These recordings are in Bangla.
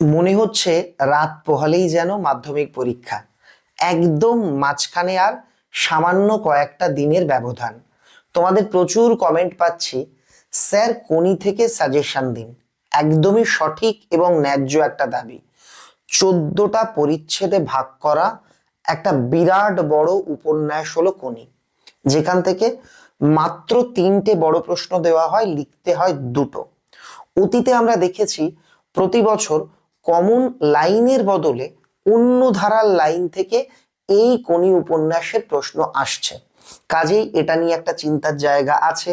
মনে হচ্ছে রাত পোহালেই যেন মাধ্যমিক পরীক্ষা। একদম মাঝখানে আর সামান্য কয়েকটা দিনের ব্যবধান। তোমাদের প্রচুর কমেন্ট পাচ্ছি। স্যার, কোনি থেকে সাজেশন দিন? একদমই সঠিক এবং ন্যায্য একটা দাবি। চোদ্দটা পরিচ্ছেদে ভাগ করা একটা বিরাট বড় উপন্যাস হলো কোনি। যেখান থেকে মাত্র তিনটে বড় প্রশ্ন দেওয়া হয়, লিখতে হয় দুটো। অতীতে আমরা দেখেছি প্রতি বছর কমন লাইনের বদলে অন্য ধারার লাইন থেকে এই কোনি উপন্যাসের প্রশ্ন আসছে। কাজেই এটা নিয়ে একটা চিন্তার জায়গা আছে,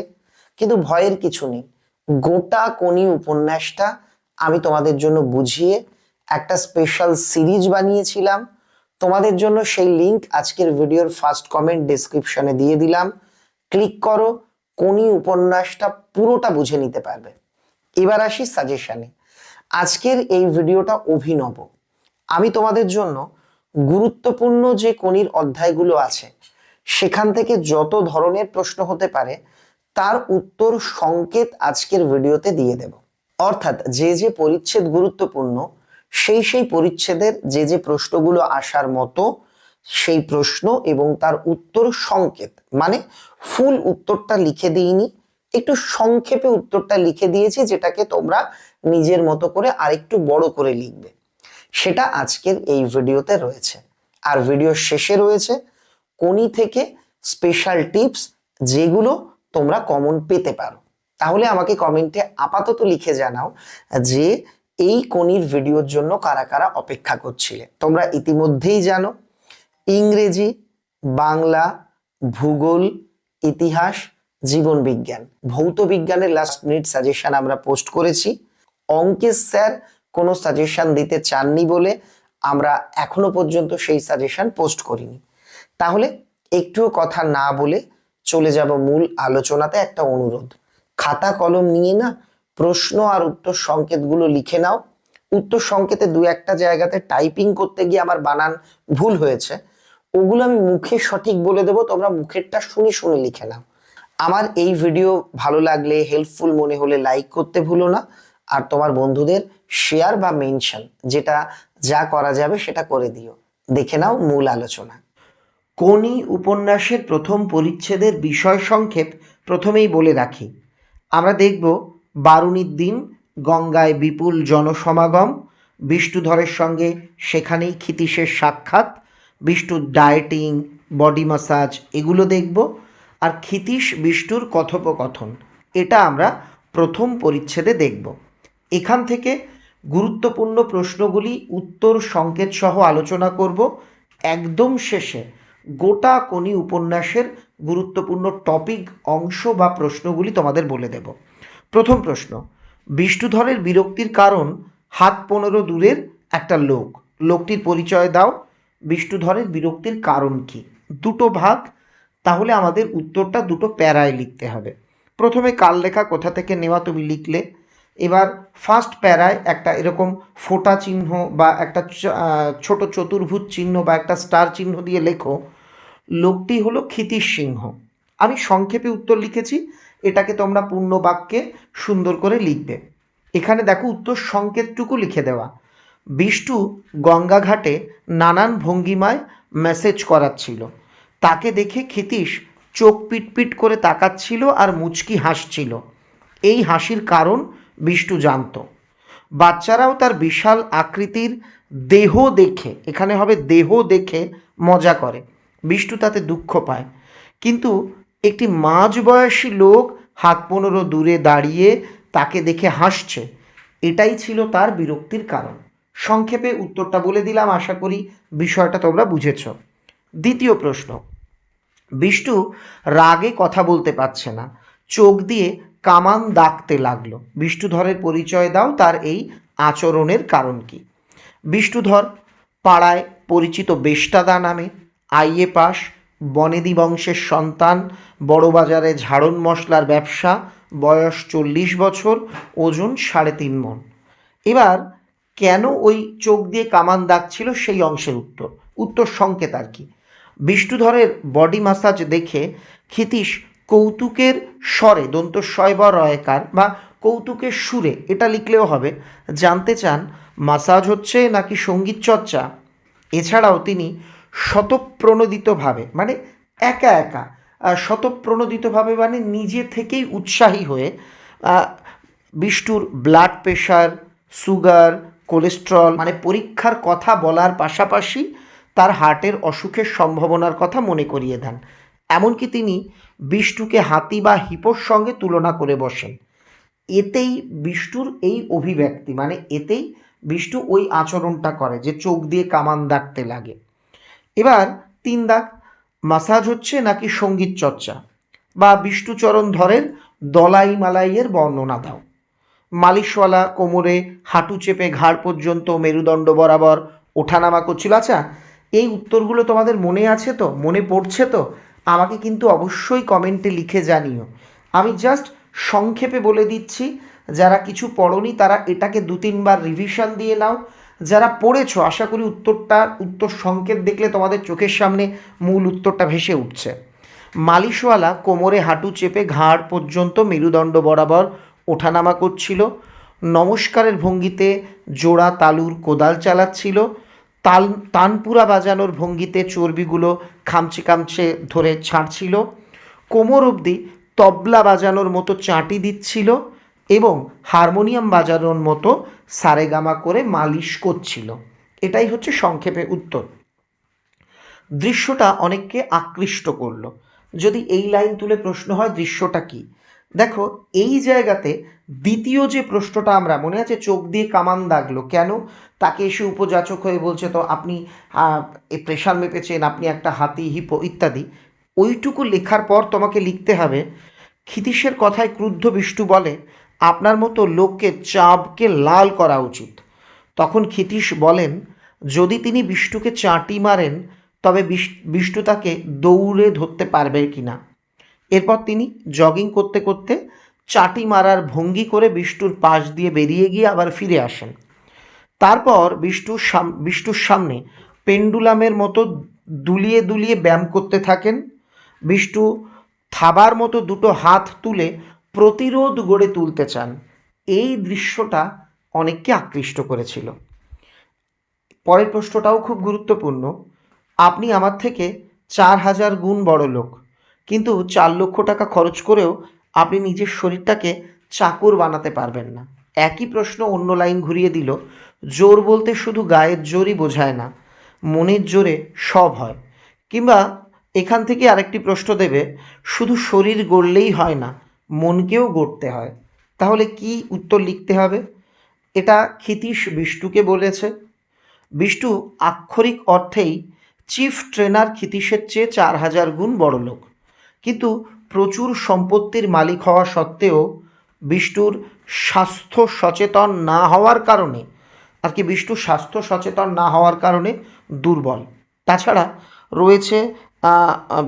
কিন্তু ভয়ের কিছু নেই। গোটা কোনি উপন্যাসটা আমি তোমাদের জন্য বুঝিয়ে একটা স্পেশাল সিরিজ বানিয়েছিলাম। তোমাদের জন্য সেই লিংক আজকের ভিডিওর ফার্স্ট কমেন্ট ডেসক্রিপশনে দিয়ে দিলাম। ক্লিক করো কোনি উপন্যাসটা পুরোটা বুঝে নিতে পারবে। এবার আসি সাজেশনে আজকের এই ভিডিওটা অভিনব। আমি তোমাদের জন্য গুরুত্বপূর্ণ যে কোনির অধ্যায়গুলো আছে, সেখান থেকে যত ধরনের প্রশ্ন হতে পারে, তার উত্তর সংকেত আজকের ভিডিওতে দিয়ে দেব। অর্থাৎ যে যে পরিচ্ছেদ গুরুত্বপূর্ণ, সেই সেই পরিচ্ছেদের যে যে প্রশ্নগুলো আসার মতো, সেই প্রশ্ন এবং তার উত্তর সংকেত মানে ফুল উত্তরটা লিখে দিইনি একটু সংক্ষেপে উত্তরটা লিখে দিয়েছি, যেটাকে তোমরা নিজের মতো করে আরেকটু বড় করে লিখবে। সেটা আজকের এই ভিডিওতে রয়েছে। আর ভিডিও শেষে রয়েছে কোনি থেকে স্পেশাল টিপস যেগুলো তোমরা কমন পেতে পারো। তাহলে আমাকে কমেন্টে আপাতত লিখে জানাও যে এই কোনির ভিডিওর জন্য কারা কারা অপেক্ষা করছিলে। তোমরা ইতিমধ্যেই জানো, ইংরেজি, বাংলা, ভূগোল, ইতিহাস জীবন বিজ্ঞান। ভৌত বিজ্ঞানের লাস্ট মিনিট সাজেশন আমরা পোস্ট করেছি। অঙ্কের স্যার কোনো সাজেশন দিতে চাননি বলে আমরা এখনও পর্যন্ত সেই সাজেশন পোস্ট করিনি। তাহলে একটুও কথা না বলে চলে যাব মূল আলোচনাতে একটা অনুরোধ। খাতা কলম নিয়ে না প্রশ্ন আর উত্তর সংকেতগুলো লিখে নাও। উত্তর সংকেতে দু একটা জায়গাতে টাইপিং করতে গিয়ে আমার বানান ভুল হয়েছে। ওগুলো আমি মুখে সঠিক বলে দেবো, তোমরা মুখেরটা শুনে শুনে লিখে নাও। আমার এই ভিডিও ভালো লাগলে হেল্পফুল মনে হলে লাইক করতে ভুলো না। আর তোমার বন্ধুদের শেয়ার বা মেনশন যেটা যা করা যাবে সেটা করে দিও। দেখে নাও মূল আলোচনা। কোনি উপন্যাসের প্রথম পরিচ্ছেদের বিষয় সংক্ষেপ প্রথমেই বলে রাখি। আমরা দেখব বারুণীর দিন গঙ্গায় বিপুল জনসমাগম বিষ্ণুধরের সঙ্গে সেখানেই ক্ষিতীশের সাক্ষাৎ, বিষ্ণুর ডায়েটিং বডি মাসাজ এগুলো দেখব। আর ক্ষিতীশ বিষ্ণুর কথোপকথন। এটা আমরা প্রথম পরিচ্ছেদে দেখব। এখান থেকে গুরুত্বপূর্ণ প্রশ্নগুলি, উত্তর, সংকেত সহ আলোচনা করব। একদম শেষে গোটা কোনি উপন্যাসের গুরুত্বপূর্ণ টপিক, অংশ বা প্রশ্নগুলি তোমাদের বলে দেব। প্রথম প্রশ্ন, বিষ্ণুধরের বিরক্তির কারণ হাত পনেরো দূরের একটা লোক। লোকটির পরিচয় দাও। বিষ্ণুধরের বিরক্তির কারণ কি? দুটো ভাগ তাহলে আমাদের উত্তরটা দুটো প্যারায় লিখতে হবে। প্রথমে কাল লেখা কোথা থেকে নেওয়া তুমি লিখলে। এবার ফার্স্ট প্যারায় একটা এরকম ফোটা চিহ্ন বা একটা ছোট চতুর্ভুজ চিহ্ন বা একটা স্টার চিহ্ন দিয়ে লেখো, লোকটি হলো ক্ষিতিশ সিংহ। আমি সংক্ষেপে উত্তর লিখেছি, এটাকে তোমরা পূর্ণ বাক্যে সুন্দর করে লিখবে। এখানে দেখো উত্তর সংকেতটুকু লিখে দেওয়া। বিষ্টু গঙ্গাঘাটে নানান ভঙ্গিমায় মেসেজ করাচ্ছিল। তাকে দেখে ক্ষিতীশ চোখ পিটপিট করে তাকাচ্ছিল আর মুচকি হাসছিল। এই হাসির কারণ বিষ্টু জানত। বাচ্চারাও তার বিশাল আকৃতির দেহ দেখে, এখানে হবে দেহ দেখে মজা করে। বিষ্টু তাতে দুঃখ পায়। কিন্তু একটি মাঝবয়সী লোক হাত পনেরো দূরে দাঁড়িয়ে তাকে দেখে হাসছে। এটাই ছিল তার বিরক্তির কারণ। সংক্ষেপে উত্তরটা বলে দিলাম, আশা করি বিষয়টা তোমরা বুঝেছ। দ্বিতীয় প্রশ্ন বিষ্টু রাগে কথা বলতে পারছে না। চোখ দিয়ে কামান দাগতে লাগল। বিষ্ণুধরের পরিচয় দাও, তার এই আচরণের কারণ কি? বিষ্ণুধর পাড়ায় পরিচিত বেষ্টাদা নামে, আইএ পাস বনেদি বংশের সন্তান, বড়বাজারে ঝাড়ন মশলার ব্যবসা, বয়স চল্লিশ বছর, ওজন সাড়ে তিন মন। এবার কেন ওই চোখ দিয়ে কামান দাগ ছিল সেই অংশের উত্তর? উত্তর সংকেত আর কি। বিষ্ণুধরের বডি মাসাজ দেখে ক্ষিতীশ কৌতুকের স্বরে দন্তস্বয় বা রয়কার বা কৌতুকের সুরে এটা লিখলেও হবে জানতে চান মাসাজ হচ্ছে নাকি সংগীত চর্চা? এছাড়াও তিনি শতপ্রণোদিতভাবে মানে একা একা শতপ্রণোদিতভাবে মানে নিজে থেকেই উৎসাহী হয়ে আহ, বিষ্টুর ব্লাড প্রেশার সুগার কোলেস্ট্রল মানে পরীক্ষার কথা বলার পাশাপাশি তার হার্টের অসুখের সম্ভাবনার কথা মনে করিয়ে দেন। এমনকি তিনি বিষ্টুকে হাতি বা হিপোর সঙ্গে তুলনা করে বসেন। এতেই বিষ্টুর এই অভিব্যক্তি মানে এতেই বিষ্টু ওই আচরণটা করে যে চোখ দিয়ে কামান দাগতে লাগে। এবার তিন দাগ, মাসাজ হচ্ছে নাকি সংগীত চর্চা? বা বিষ্ণুচরণ ধরের দলাই মালাইয়ের বর্ণনা দাও। মালিশওয়ালা কোমরে হাঁটু চেপে ঘাড় পর্যন্ত মেরুদণ্ড বরাবর ওঠানামা করছিল। আচ্ছা এই উত্তরগুলো তোমাদের মনে আছে তো? মনে পড়ছে তো? আমাকে কিন্তু অবশ্যই কমেন্টে লিখে জানিও। আমি জাস্ট সংক্ষেপে বলে দিচ্ছি, যারা কিছু পড়নি তারা এটাকে দু তিনবার রিভিশন দিয়ে নাও। যারা পড়েছো, আশা করি উত্তরটা, উত্তর সংকেত দেখলে তোমাদের চোখের সামনে মূল উত্তরটা ভেসে উঠছে। মালিশওয়ালা কোমরে হাঁটু চেপে ঘাড় পর্যন্ত মেরুদণ্ড বরাবর ওঠানামা করছিল। নমস্কারের ভঙ্গিতে জোড়া তালুর কোদাল চালাচ্ছিল। তাল, তানপুরা বাজানোর ভঙ্গিতে চর্বিগুলো খামচে খামচে ধরে ছাড়ছিল। কোমর অবধি তবলা বাজানোর মতো চাটি দিচ্ছিল এবং হারমোনিয়াম বাজানোর মতো সারেগামা করে মালিশ করছিল। এটাই হচ্ছে সংক্ষেপে উত্তর। দৃশ্যটা অনেককে আকৃষ্ট করল। যদি এই লাইন তুলে প্রশ্ন হয়, দৃশ্যটা কি? দেখো, এই জায়গাতে দ্বিতীয় যে প্রশ্নটা আমরা, মনে আছে চোখ দিয়ে কামান দাগলো। কেন? তাকে এসে উপযাচক হয়ে বলছে, তো আপনি এ প্রেশার মেপেছেন, আপনি একটা হাতি, হিপো ইত্যাদি। ওইটুকু লেখার পর তোমাকে লিখতে হবে, ক্ষিতীশের কথায় ক্রুদ্ধ বিষ্ণু বলে, আপনার মতো লোককে চাপকে লাল করা উচিত। তখন ক্ষিতীশ বলেন, যদি তিনি বিষ্ণুকে চাঁটি মারেন, তবে বিষ- বিষ্ণু তাকে দৌড়ে ধরতে পারবে কি না এরপর তিনি জগিং করতে করতে চাটি মারার ভঙ্গি করে বিষ্ণুর পাশ দিয়ে বেরিয়ে গিয়ে আবার ফিরে আসেন। তারপর বিষ্ণুর সাম বিষ্ণুর সামনে পেন্ডুলামের মতো দুলিয়ে দুলিয়ে ব্যায়াম করতে থাকেন। বিষ্ণু থাবার মতো দুটো হাত তুলে প্রতিরোধ গড়ে তুলতে চান। এই দৃশ্যটা অনেককে আকৃষ্ট করেছিল। পরের প্রশ্নটাও খুব গুরুত্বপূর্ণ। আপনি আমার থেকে চার হাজার গুণ বড় লোক, কিন্তু চার লক্ষ টাকা খরচ করেও আপনি নিজের শরীরটাকে চাকর বানাতে পারবেন না। একই প্রশ্ন অন্য লাইন ঘুরিয়ে দিল, জোর বলতে শুধু গায়ের জোরই বোঝায় না, মনের জোরে সব হয়। কিংবা এখান থেকে আরেকটি প্রশ্ন দেবে, শুধু শরীর গড়লেই হয় না, মনকেও গড়তে হয়। তাহলে কি উত্তর লিখতে হবে? এটা ক্ষিতীশ বিষ্টুকে বলেছে। বিষ্টু আক্ষরিক অর্থেই চিফ ট্রেনার ক্ষিতীশের চেয়ে চার হাজার গুণ বড় লোক কিন্তু প্রচুর সম্পত্তির মালিক হওয়া সত্ত্বেও বিষ্ণুর স্বাস্থ্য সচেতন না হওয়ার কারণে, আর কি বিষ্ণু স্বাস্থ্য সচেতন না হওয়ার কারণে দুর্বল। তাছাড়া রয়েছে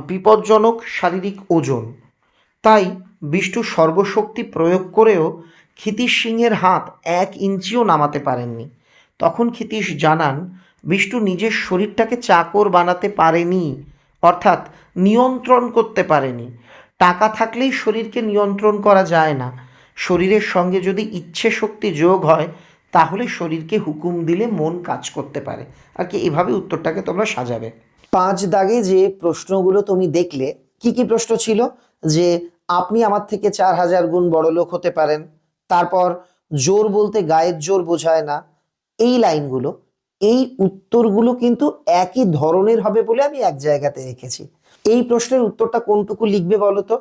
বিপজ্জনক শারীরিক ওজন। তাই বিষ্ণু সর্বশক্তি প্রয়োগ করেও ক্ষিতীশ সিংহের হাত এক ইঞ্চিও নামাতে পারেননি। তখন ক্ষিতীশ জানান, বিষ্ণু নিজের শরীরটাকে চাকর বানাতে পারেনি, অর্থাৎ নিয়ন্ত্রণ করতে পারেনি। টাকা থাকলেই শরীরকে নিয়ন্ত্রণ করা যায় না। শরীরের সঙ্গে যদি ইচ্ছে শক্তি যোগ হয়, তাহলে শরীরকে হুকুম দিলে মন কাজ করতে পারে। আর কি, এভাবে উত্তরটাকে তোমরা সাজাবে। পাঁচ দাগে যে প্রশ্নগুলো তুমি দেখলে, কি কি প্রশ্ন ছিল? যে আপনি আমার থেকে চার হাজার গুণ বড় লোক হতে পারেন, তারপর জোর বলতে গায়ের জোর বোঝায় না, এই লাইনগুলো, এই উত্তরগুলো কিন্তু একই ধরনের হবে বলে আমি এক জায়গাতে রেখেছি। এই প্রশ্নের উত্তরটা কোনটুকু লিখবে বলো তো?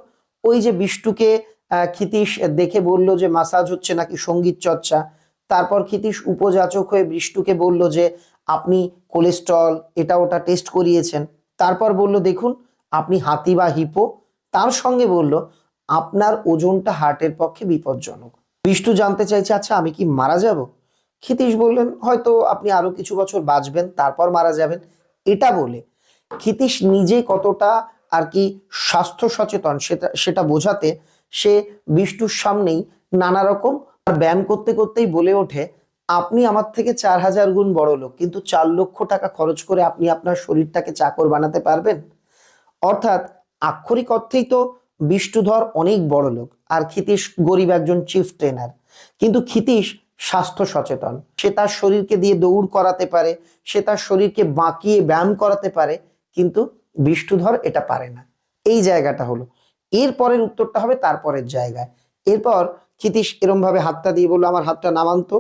ওই যে বিষ্টুকে ক্ষিতীশ দেখে বলল যে মাসাজ হচ্ছে নাকি সংগীত চর্চা। তারপর ক্ষিতীশ উপযাচক হয়ে বিষ্টুকে বলল যে, আপনি কোলেস্ট্রল, এটা ওটা টেস্ট করিয়েছেন। তারপর বলল, দেখুন, আপনি হাতি বা হিপো। তার সঙ্গে বলল, আপনার ওজনটা হার্টের পক্ষে বিপজ্জনক। বিষ্টু জানতে চাইছে আচ্ছা আমি কি মারা যাব? ক্ষিতীশ বললেন, হয়তো আপনি আরও কিছু বছর বাঁচবেন, তারপর মারা যাবেন। এটা বলে ক্ষিতীশ নিজে কতটা আর কি স্বাস্থ্য সচেতন, সেটা সেটা বোঝাতে সে বিষ্টুর সামনেই নানা রকম ব্যায়াম করতে করতেই বলে ওঠে, আপনি আমার থেকে চার হাজার গুণ বড় লোক, কিন্তু চার লক্ষ টাকা খরচ করে আপনি আপনার শরীরটাকে চাকর বানাতে পারবেন? অর্থাৎ আক্ষরিক অর্থেই তো বিষ্ণুধর অনেক বড় লোক, আর ক্ষিতীশ গরিব একজন চিফ ট্রেনার। কিন্তু ক্ষিতীশ স্বাস্থ্য সচেতন। সে তার শরীরকে দিয়ে দৌড় করাতে পারে, সে তার শরীরকে বাঁকিয়ে ব্যায়াম করাতে পারে, কিন্তু বিষ্ণুধর এটা পারে না। এই জায়গাটা হলো। এর পরের উত্তরটা হবে তারপরের জায়গায়। এরপর ক্ষিতীশ এরম ভাবে হাতটা দিয়ে বলল আমার হাতটা নামান্ত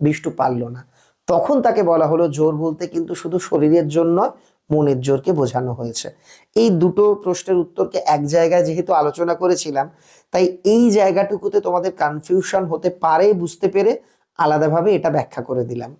বিষ্ণু পারল না। তখন তাকে বলা হলো জোর বলতে কিন্তু শুধু শরীরের জন্য নয়, মনের জোরকে বোঝানো হয়েছে। এই দুটো প্রশ্নের উত্তরকে এক জায়গায় যেহেতু আলোচনা করেছিলাম তাই এই জায়গাটুকুতে তোমাদের কনফিউশন হতে পারে বুঝতে পেরে আলাদাভাবে এটা ব্যাখ্যা করে দিলাম।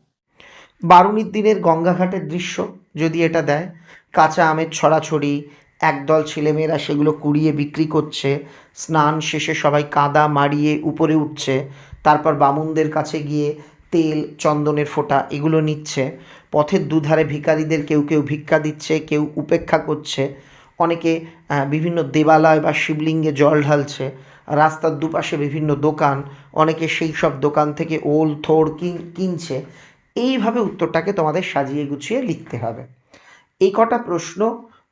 বারুণীর দিনের গঙ্গাঘাটের দৃশ্য যদি এটা দেয় কাঁচা আমের ছড়াছড়ি একদল ছেলেমেয়েরা সেগুলো কুড়িয়ে বিক্রি করছে। স্নান শেষে সবাই কাদা মারিয়ে উপরে উঠছে। তারপর বামুনদের কাছে গিয়ে তেল, চন্দনের ফোঁটা এগুলো নিচ্ছে। পথের দুধারে ভিখারিদের কেউ কেউ ভিক্ষা দিচ্ছে, কেউ উপেক্ষা করছে। অনেকে বিভিন্ন দেবালয় বা শিবলিঙ্গে জল ঢালছে। রাস্তার দুপাশে বিভিন্ন দোকান। অনেকে সেই সব দোকান থেকে ওল কিন, কিনছে। এইভাবে উত্তরটাকে তোমাদের সাজিয়ে গুছিয়ে লিখতে হবে। এই কটা প্রশ্ন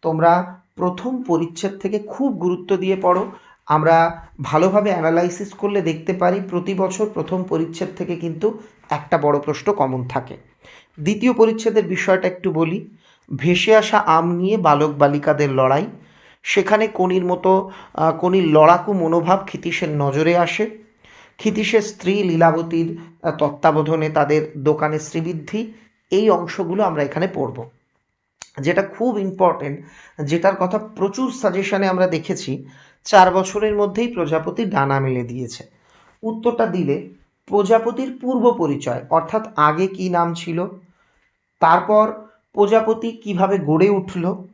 তোমরা প্রথম পরিচ্ছেদ থেকে খুব গুরুত্ব দিয়ে পড়ো। আমরা ভালোভাবে অ্যানালাইসিস করলে দেখতে পারি প্রতি বছর প্রথম পরিচ্ছেদ থেকে কিন্তু একটা বড় প্রশ্ন কমন থাকে। দ্বিতীয় পরিচ্ছেদের বিষয়টা একটু বলি। ভেসে আসা আম নিয়ে বালক বালিকাদের লড়াই। সেখানে কনির মতো কনির লড়াকু মনোভাব ক্ষিতীশের নজরে আসে। ক্ষিতীশের স্ত্রী লীলাবতীর তত্ত্বাবধানে তাদের দোকানে শ্রীবৃদ্ধি। এই অংশগুলো আমরা এখানে পড়ব। যেটা খুব ইম্পর্টেন্ট যেটার কথা প্রচুর সাজেশনে আমরা দেখেছি, চার বছরের মধ্যেই প্রজাপতি ডানা মেলে দিয়েছে। উত্তরটা দিলে, প্রজাপতির পূর্ব পরিচয়, অর্থাৎ আগে কি নাম ছিল, তারপর প্রজাপতি কীভাবে গড়ে উঠল,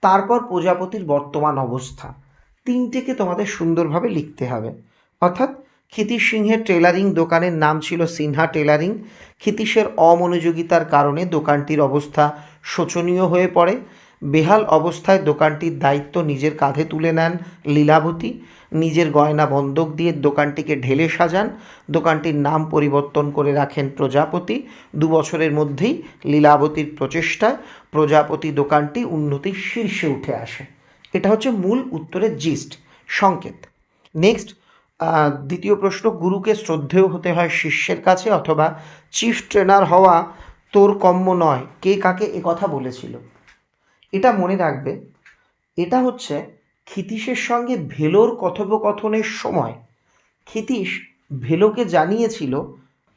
তারপর প্রজাপতির বর্তমান অবস্থা, তিনটেকে তোমাদের সুন্দরভাবে লিখতে হবে। অর্থাৎ ক্ষিতীশ সিংহের টেলারিং দোকানের নাম ছিল সিনহা টেলারিং ক্ষিতীশের অমনোযোগিতার কারণে দোকানটির অবস্থা শোচনীয় হয়ে পড়ে। বেহাল অবস্থায় দোকানটির দায়িত্ব নিজের কাঁধে তুলে নেন লীলাবতী। নিজের গয়না বন্ধক দিয়ে দোকানটিকে ঢেলে সাজান। দোকানটির নাম পরিবর্তন করে রাখেন প্রজাপতি। দু বছরের মধ্যেই লীলাবতীর প্রচেষ্টায় প্রজাপতি দোকানটি উন্নতির শীর্ষে উঠে আসে। এটা হচ্ছে মূল উত্তরের জিস্ট সংকেত। নেক্সট দ্বিতীয় প্রশ্ন, গুরুকে শ্রদ্ধেয় হতে হয় শিষ্যের কাছে অথবা চিফ ট্রেনার হওয়া তোর কম্য নয়। কে কাকে এ কথা বলেছিল? এটা মনে রাখবে, এটা হচ্ছে ক্ষিতীশের সঙ্গে ভেলোর কথোপকথনের সময়। ক্ষিতীশ ভেলোকে জানিয়েছিল,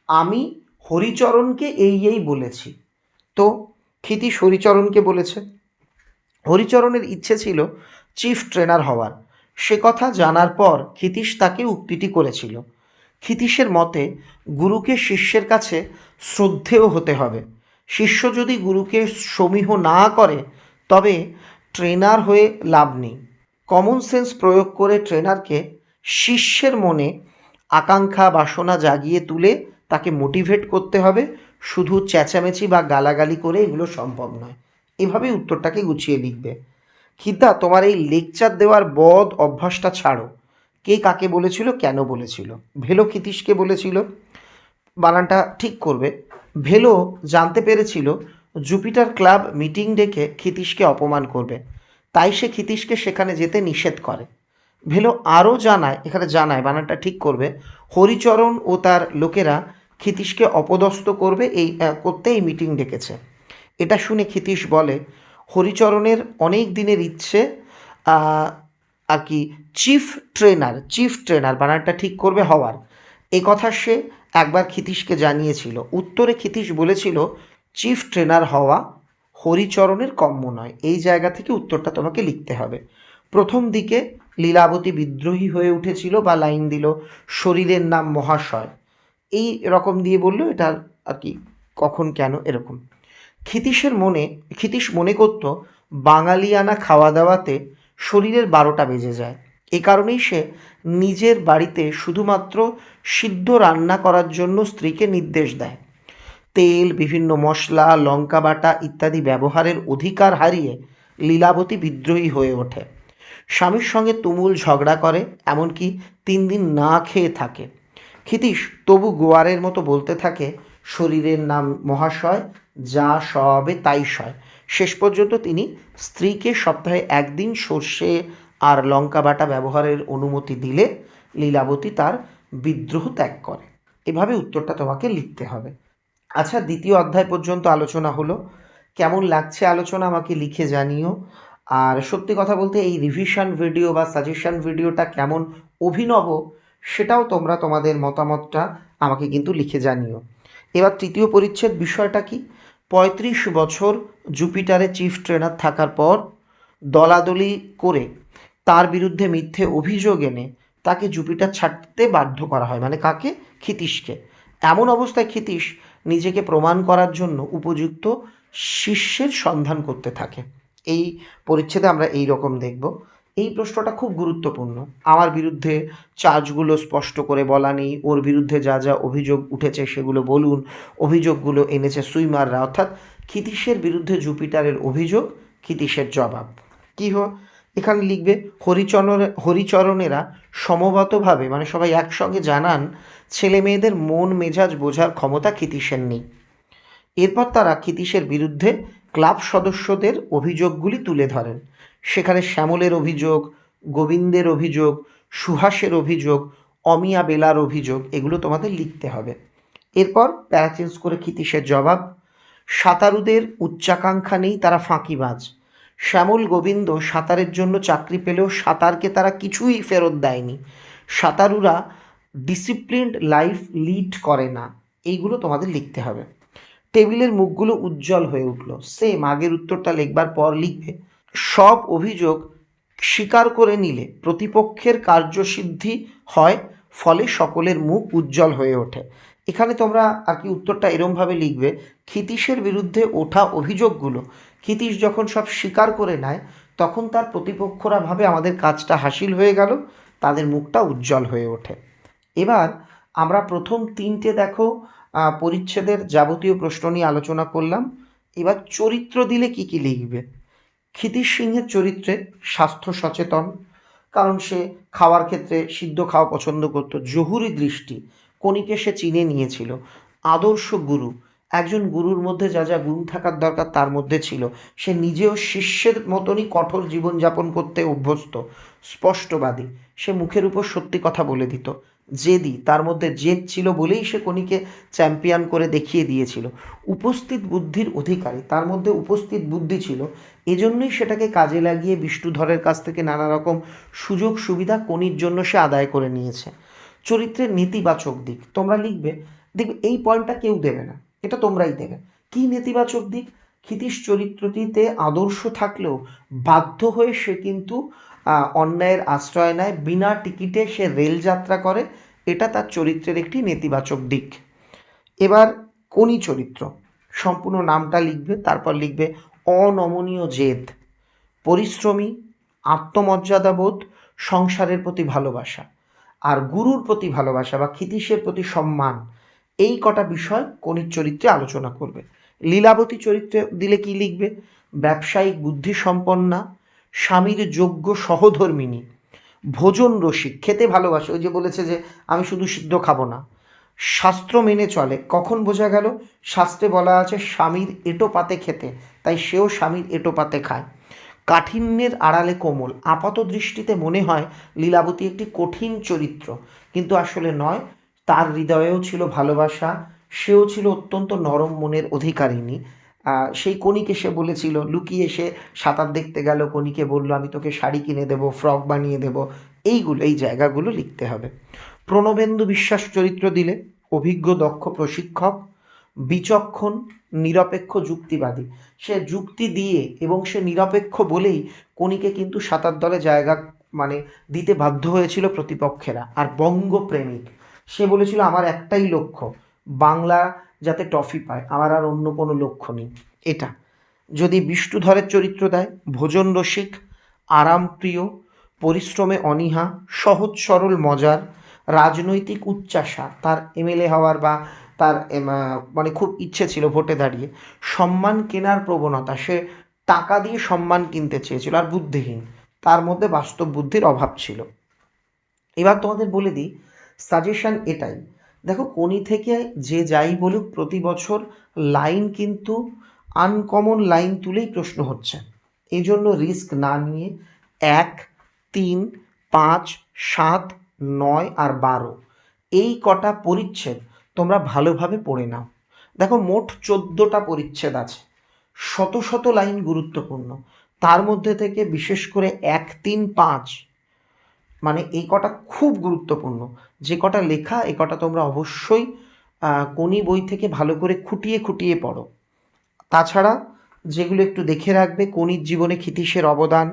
আমি হরিচরণকে এই এই বলেছি। তো ক্ষিতীশ হরিচরণকে বলেছে। হরিচরণের ইচ্ছে ছিল চিফ ট্রেনার হওয়ার। সে কথা জানার পর ক্ষিতীশ তাকে উক্তিটি করেছিল। ক্ষিতীশের মতে, গুরুকে শিষ্যের কাছে শ্রদ্ধেয় হতে হবে। শিষ্য যদি গুরুকে সমীহ না করে, তবে ট্রেনার হয়ে লাভ নেই। কমন সেন্স প্রয়োগ করে ট্রেনারকে শিষ্যের মনে আকাঙ্ক্ষা, বাসনা জাগিয়ে তুলে তাকে মোটিভেট করতে হবে। শুধু চেঁচামেচি বা গালাগালি করে এগুলো সম্ভব নয়। এভাবে উত্তরটাকে গুছিয়ে লিখবে। খিদ্দা তোমার এই লেকচার দেওয়ার বদ অভ্যাসটা ছাড়ো। কে কাকে বলেছিল, কেন বলেছিল? ভেলো ক্ষিতীশকে বলেছিল, বানানটা ঠিক করবে। ভেলো জানতে পেরেছিল, জুপিটার ক্লাব মিটিং ডেকে ক্ষিতীশকে অপমান করবে। তাই সে ক্ষিতীশকে সেখানে যেতে নিষেধ করে। ভেলো আরও জানায়, এখানে জানায়, বানানটা ঠিক করবে, হরিচরণ ও তার লোকেরা ক্ষিতীশকে অপদস্থ করবে এই করতে এই মিটিং ডেকেছে। এটা শুনে ক্ষিতীশ বলে হরিচরণের অনেক দিনের ইচ্ছে আর কি, চিফ ট্রেনার চিফ ট্রেনার বানানটা ঠিক করবে হওয়ার। এ কথা সে একবার ক্ষিতীশকে জানিয়েছিল। উত্তরে ক্ষিতীশ বলেছিল, চিফ ট্রেনার হওয়া হরিচরণের কম্য নয়। এই জায়গা থেকে উত্তরটা তোমাকে লিখতে হবে। প্রথম দিকে লীলাবতী বিদ্রোহী হয়ে উঠেছিল বা লাইন দিল, শরীরের নাম মহাশয়। এই রকম দিয়ে বলল, এটা আর কি, কখন কেন এরকম? ক্ষিতীশের মনে, ক্ষিতীশ মনে করত, বাঙালিয়ানা খাওয়া দাওয়াতে শরীরের বারোটা বেজে যায়। এ কারণেই সে নিজের বাড়িতে শুধুমাত্র সিদ্ধ রান্না করার জন্য স্ত্রীকে নির্দেশ দেয়। তেল, বিভিন্ন মশলা, লঙ্কা বাটা ইত্যাদি ব্যবহারের অধিকার হারিয়ে লীলাবতী বিদ্রোহী হয়ে ওঠে। স্বামীর সঙ্গে তুমুল ঝগড়া করে, এমনকি তিন দিন না খেয়ে থাকে। ক্ষিতীশ তবু গোয়ারের মতো বলতে থাকে, শরীরের নাম মহাশয় যা সবে তাই সয়। শেষ পর্যন্ত তিনি স্ত্রীকে সপ্তাহে একদিন সর্ষে আর লঙ্কা বাটা ব্যবহারের অনুমতি দিলে লীলাবতী তার বিদ্রোহ ত্যাগ করে। এভাবে উত্তরটা তোমাকে লিখতে হবে। আচ্ছা দ্বিতীয় অধ্যায় পর্যন্ত আলোচনা হলো। কেমন লাগছে আলোচনা আমাকে লিখে জানিও। আর সত্যি কথা বলতে এই রিভিশন ভিডিও বা সাজেশন ভিডিওটা কেমন অভিনব সেটাও তোমরা তোমাদের মতামতটা আমাকে কিন্তু লিখে জানিও। এবার তৃতীয় পরিচ্ছেদ বিষয়টা কি? পঁয়ত্রিশ বছর জুপিটারে চিফ ট্রেনার থাকার পর দলাদলি করে তার বিরুদ্ধে মিথ্যে অভিযোগ এনে তাকে জুপিটার ছাড়তে বাধ্য করা হয়। মানে কাকে? ক্ষিতীশকে। এমন অবস্থায় ক্ষিতীশ নিজেকে প্রমাণ করার জন্য উপযুক্ত শিষ্যের সন্ধান করতে থাকে। এই পরিচ্ছেদে আমরা এই রকম দেখব। এই প্রশ্নটা খুব গুরুত্বপূর্ণ। আমার বিরুদ্ধে চার্জগুলো স্পষ্ট করে বলা নেই, ওর বিরুদ্ধে যা যা অভিযোগ উঠেছে সেগুলো বলুন, অভিযোগগুলো এনেছে সুইমাররা। অর্থাৎ ক্ষিতীশের বিরুদ্ধে জুপিটারের অভিযোগ, ক্ষিতীশের জবাব। কী হো, এখানে লিখবে, হরিচরণ, হরিচরণেরা সমবতভাবে মানে সবাই একসঙ্গে জানান ছেলে মেয়েদের মন মেজাজ বোঝার ক্ষমতা ক্ষিতীশের নেই। এরপর তারা ক্ষিতীশের বিরুদ্ধে ক্লাব সদস্যদের অভিযোগগুলি তুলে ধরেন। সেখানে শ্যামলের অভিযোগ, গোবিন্দের অভিযোগ, সুহাসের অভিযোগ, অমিয়া বেলার অভিযোগ, এগুলো তোমাদের লিখতে হবে। এরপর প্যারাচেঞ্জ করে ক্ষিতীশের জবাব, সাঁতারুদের উচ্চাকাঙ্ক্ষা নেই, তারা ফাঁকিবাজ। শ্যামল গোবিন্দ সাঁতারের জন্য চাকরি পেলেও সাঁতারকে তারা কিছুই ফেরত দেয়নি। সাঁতারুরা ডিসিপ্লিনড লাইফ লিড করে না এইগুলো তোমাদের লিখতে হবে। টেবিলের মুখগুলো উজ্জ্বল হয়ে উঠল। সেম আগের উত্তরটা লিখবার পর লিখবে। সব অভিযোগ স্বীকার করে নিলে প্রতিপক্ষের কার্যসিদ্ধি হয়, ফলে সকলের মুখ উজ্জ্বল হয়ে ওঠে। এখানে তোমরা আর কি উত্তরটা এরমভাবে লিখবে, ক্ষিতীশের বিরুদ্ধে ওঠা অভিযোগগুলো, ক্ষিতীশ যখন সব স্বীকার করে নেয়, তখন তার প্রতিপক্ষরা ভাবে আমাদের কাজটা হাসিল হয়ে গেল, তাদের মুখটা উজ্জ্বল হয়ে ওঠে। এবার আমরা প্রথম তিনটে দেখো পরিচ্ছেদের যাবতীয় প্রশ্ন নিয়ে আলোচনা করলাম। এবার চরিত্র দিলে কি কি লিখবে? ক্ষিতীশ সিংহের চরিত্রে স্বাস্থ্য সচেতন, কারণ সে খাওয়ার ক্ষেত্রে সিদ্ধ খাওয়া পছন্দ করতো। জহুরি দৃষ্টি, কণিকে সে চিনে নিয়েছিল। আদর্শ গুরু, একজন গুরুর মধ্যে যা যা গুণ থাকার দরকার তার মধ্যে ছিল। সে নিজেও শিষ্যের মতনই কঠোর জীবনযাপন করতে অভ্যস্ত, স্পষ্টবাদী। সে মুখের উপর সত্যি কথা বলে দিত। জেদি, তার মধ্যে জেদ ছিল বলেই সে কণিকে চ্যাম্পিয়ন করে দেখিয়ে দিয়েছিল। উপস্থিত বুদ্ধির অধিকারী, তার মধ্যে উপস্থিত বুদ্ধি ছিল, এজন্যই সেটাকে কাজে লাগিয়ে বিষ্ণুধরের কাছ থেকে নানা রকম সুযোগ সুবিধা কণির জন্য সে আদায় করে নিয়েছে। চরিত্রের নেতিবাচক দিক, তোমরা লিখবে, দেখবে এই পয়েন্টটা কেউ দেবে না, এটা তোমরাই দেবে। কি নেতিবাচক দিক? ক্ষিতীশ চরিত্রটিতে আদর্শ থাকলেও বাধ্য হয়ে সে কিন্তু অন্যায়ের আশ্রয় নেয়, বিনা টিকিটে সে রেল যাত্রা করে। এটা তার চরিত্রের একটি নেতিবাচক দিক। এবার কোনি চরিত্র। সম্পূর্ণ নামটা লিখবে, তারপর লিখবে, অনমনীয় জেদ, পরিশ্রমী আত্মমর্যাদাবোধ সংসারের প্রতি ভালোবাসা আর গুরুর প্রতি ভালোবাসা বা ক্ষিতীশের প্রতি সম্মান। এই কটা বিষয় কনির চরিত্রে আলোচনা করবে। লীলাবতী চরিত্রে দিলে কি লিখবে? ব্যবসায়িক বুদ্ধিসম্পন্না স্বামীর যোগ্য সহধর্মিনী, ভোজন রসিক। খেতে ভালোবাসে। ওই যে বলেছে যে, আমি শুধু সিদ্ধ খাব না। শাস্ত্র মেনে চলে। কখন বোঝা গেল? শাস্ত্রে বলা আছে, স্বামীর এটো পাতে খেতে। তাই সেও স্বামীর এটো পাতে খায়। কাঠিন্যের আড়ালে কোমল। আপাত দৃষ্টিতে মনে হয়, লীলাবতী একটি কঠিন চরিত্র। কিন্তু আসলে নয়, তার হৃদয়েও ছিল ভালোবাসা। সেও ছিল অত্যন্ত নরম মনের অধিকারিণী। সেই কণিকে সে বলেছিল, লুকিয়ে সে সাঁতার দেখতে গেল, কণিকে বলল, আমি তোকে শাড়ি কিনে দেবো, ফ্রক বানিয়ে দেবো। এইগুলো, এই জায়গাগুলো লিখতে হবে। প্রণবেন্দু বিশ্বাস চরিত্র দিলে, অভিজ্ঞ, দক্ষ প্রশিক্ষক, বিচক্ষণ, নিরপেক্ষ যুক্তিবাদী। সে যুক্তি দিয়ে এবং সে নিরপেক্ষ বলেই কণিকে কিন্তু সাঁতার দলে জায়গা মানে দিতে বাধ্য হয়েছিল প্রতিপক্ষেরা। আর বঙ্গপ্রেমিক। সে বলেছিল, আমার একটাই লক্ষ্য, বাংলা যাতে ট্রফি পায়। আমার আর অন্য কোনো লক্ষ্য নেই। এটা। যদি বিষ্ণুধরের চরিত্র দেয়, ভোজন রসিক, আরামপ্রিয়, পরিশ্রমে অনীহা, সহজ সরল মজার, রাজনৈতিক উচ্চাসা তার এমএলএ হওয়ার বা তার মানে খুব ইচ্ছে ছিল ভোটে দাঁড়িয়ে, সম্মান কেনার প্রবণতা, সে টাকা দিয়ে সম্মান কিনতে চেয়েছিল আর বুদ্ধিহীন। তার মধ্যে বাস্তব বুদ্ধির অভাব ছিল। এবার তোমাদের বলে দিই সাজেশন এটাই দেখো, কোনি থেকে যে যাই বলুক, প্রতি বছর লাইন কিন্তু আনকমন লাইন তুলেই প্রশ্ন হচ্ছে। এই জন্য রিস্ক না নিয়ে এক, তিন, পাঁচ, সাত, নয় আর বারো, এই কটা পরিচ্ছেদ তোমরা ভালোভাবে পড়ে নাও। দেখো, মোট চোদ্দোটা পরিচ্ছেদ আছে। শত শত লাইন গুরুত্বপূর্ণ। তার মধ্যে থেকে বিশেষ করে এক, তিন, পাঁচ মানে এই কটা খুব গুরুত্বপূর্ণ। যে কটা লেখা, এ কটা তোমরা অবশ্যই কোনি বই থেকে ভালো করে খুঁটিয়ে খুঁটিয়ে পড়ো। তাছাড়া যেগুলো একটু দেখে রাখবে, কোনির জীবনে ক্ষিতীশের অবদান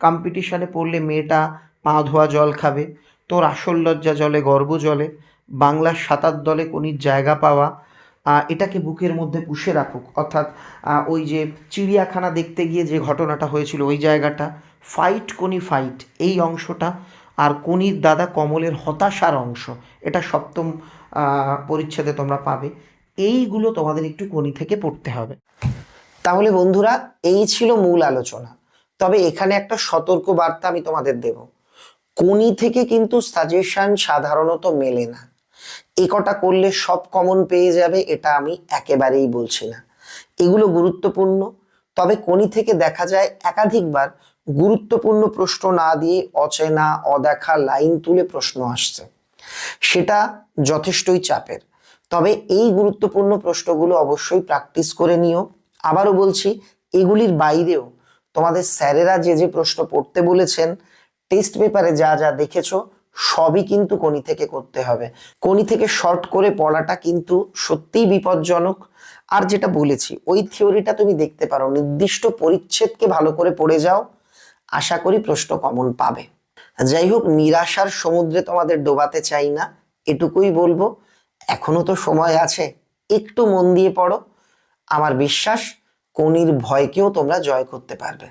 কম্পিটিশনে পড়লে মেয়েটা পা ধোয়া জল খাবে, তোর আসল লজ্জা জলে, গর্ব জলে, বাংলার সাঁতার দলে কোনির জায়গা পাওয়া এটাকে বুকের মধ্যে পুষে রাখুক। অর্থাৎ ওই যে চিড়িয়াখানা দেখতে গিয়ে যে ঘটনাটা হয়েছিল ওই জায়গাটা ফাইট কোনি ফাইট এই অংশটা আর কোনির দাদা কমলের হতাশার অংশ। এটা সপ্তম পরিচ্ছেদে তোমরা পাবে। এইগুলো তোমাদের একটু কোনি থেকে পড়তে হবে। তাহলে বন্ধুরা, এই ছিল মূল আলোচনা। তবে এখানে একটা সতর্ক বার্তা আমি তোমাদের দেব। কোনি থেকে কিন্তু সাজেশন সাধারণত মেলে না। এ কটা করলে সব কমন পেয়ে যাবে, এটা আমি একেবারেই বলছি না। এগুলো গুরুত্বপূর্ণ। তবে কোনি থেকে দেখা যায় একাধিকবার গুরুত্বপূর্ণ প্রশ্ন না দিয়ে অচেনা, অদেখা লাইন তুলে প্রশ্ন আসছে। সেটা যথেষ্টই চাপের। তবে এই গুরুত্বপূর্ণ প্রশ্নগুলো অবশ্যই প্র্যাকটিস করে নিও। আবারও বলছি, এগুলির বাইরেও তোমাদের স্যারেরা যে যে প্রশ্ন পড়তে বলেছেন টেস্ট পেপারে যা যা দেখেছ, সবই কিন্তু কোনি থেকে করতে হবে। কোনি থেকে শর্ট করে পড়াটা কিন্তু সত্যিই বিপজ্জনক। আর যেটা বলেছি, ওই থিওরিটা তুমি দেখতে পারো। নির্দিষ্ট পরিচ্ছেদকে ভালো করে পড়ে যাও। আশা করি প্রশ্ন কমন পাবে। যাই হোক নিরাশার সমুদ্রে তোমাদের ডোবাতে চাই না, এটুকুই বলব। এখনও তো সময় আছে, একটু মন দিয়ে পড়ো। আমার বিশ্বাস, কোনির ভয়কেও তোমরা জয় করতে পারবে।